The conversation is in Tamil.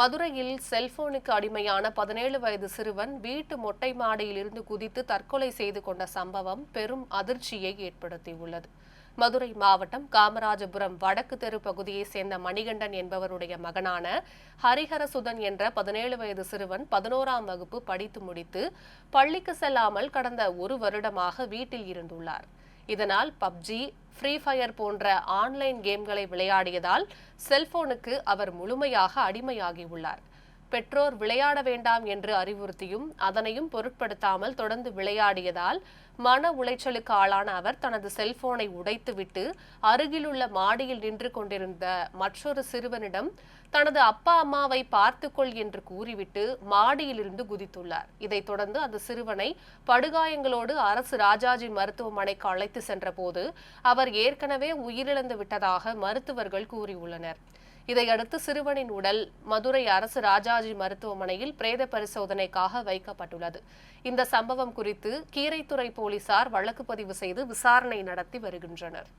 மதுரையில் செல்போனுக்கு அடிமையான பதினேழு வயது சிறுவன் வீட்டு மொட்டை மாடியிலிருந்து குதித்து தற்கொலை செய்து கொண்ட சம்பவம் பெரும் அதிர்ச்சியை ஏற்படுத்தியுள்ளது. மதுரை மாவட்டம் காமராஜபுரம் வடக்கு தெரு பகுதியைச் சேர்ந்த மணிகண்டன் என்பவருடைய மகனான ஹரிஹரசுதன் என்ற பதினேழு வயது சிறுவன் பதினோராம் வகுப்பு படித்து முடித்து பள்ளிக்கு செல்லாமல் கடந்த ஒரு வருடமாக வீட்டில் இருந்துள்ளார். இதனால் பப்ஜி ஃப்ரீ ஃபயர் போன்ற ஆன்லைன் கேம்களை விளையாடியதால் செல்போனுக்கு அவர் முழுமையாக அடிமையாகியுள்ளார். பெற்றோர் விளையாட வேண்டாம் என்று அறிவுறுத்தியும் அதனையும் பொருட்படுத்தாமல் தொடர்ந்து விளையாடியதால் மன உளைச்சலுக்கு ஆளான அவர் தனது செல்போனை உடைத்துவிட்டு அருகிலுள்ள மாடியில் நின்று கொண்டிருந்த மற்றொரு சிறுவனிடம் தனது அப்பா அம்மாவை பார்த்துக்கொள் என்று கூறிவிட்டு மாடியிலிருந்து குதித்துள்ளார். இதைத் தொடர்ந்து அந்த சிறுவனை படுகாயங்களோடு அரசு ராஜாஜி மருத்துவமனைக்கு அழைத்து சென்றபோது அவர் ஏற்கனவே உயிரிழந்து விட்டதாக மருத்துவர்கள் கூறியுள்ளனர். இதையடுத்து சிறுவனின் உடல் மதுரை அரசு ராஜாஜி மருத்துவமனையில் பிரேத பரிசோதனைக்காக வைக்கப்பட்டுள்ளது. இந்த சம்பவம் குறித்து கீரைத்துறை போலீசார் வழக்கு பதிவு செய்து விசாரணை நடத்தி வருகின்றனர்.